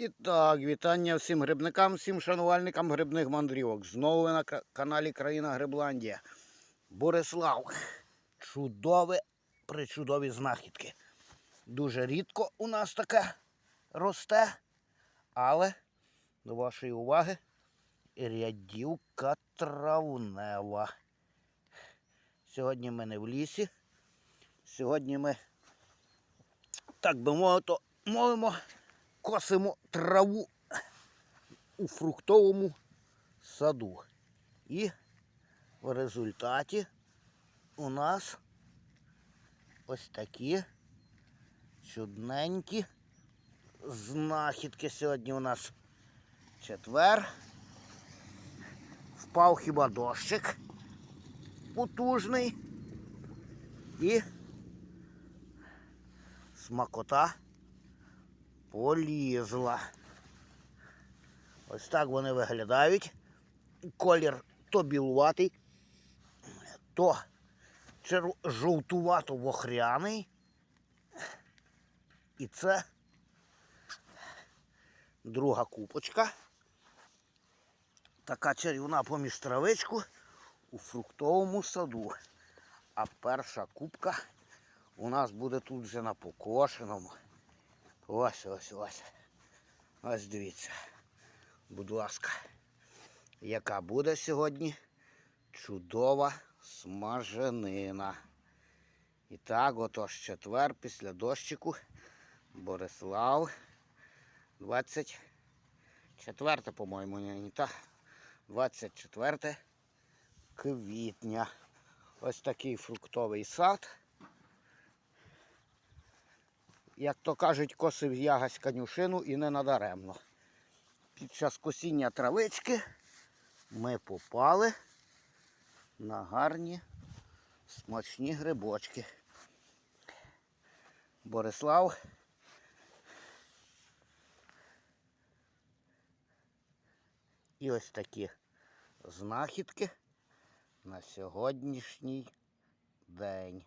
І так, вітання всім грибникам, всім шанувальникам грибних мандрівок. Знову ви на каналі Країна Грибландія. Борислав. Чудове, причудові знахідки. Дуже рідко у нас таке росте, але до вашої уваги рядівка травнева. Сьогодні ми не в лісі. Сьогодні ми, так би мовити, мовимо, косимо траву у фруктовому саду. І в результаті у нас ось такі чудненькі знахідки. Сьогодні у нас четвер. Впав хіба дощик потужний і смакота полізла. Ось так вони виглядають. Колір то білуватий, то чер- жовтувато-вохряний. І це друга купочка. Така чарівна поміж травичку у фруктовому саду. А перша кубка у нас буде тут вже на покошеному. Ось ось ось. Ось дивіться. Будь ласка. Яка буде сьогодні чудова смаженина. І так, отож четвер після дощику. Борислав. 24, по-моєму, не так. 24 квітня. Ось такий фруктовий сад. Як то кажуть, косив ягась конюшину і не надаремно. Під час косіння травички ми попали на гарні смачні грибочки. Борислав. І ось такі знахідки на сьогоднішній день.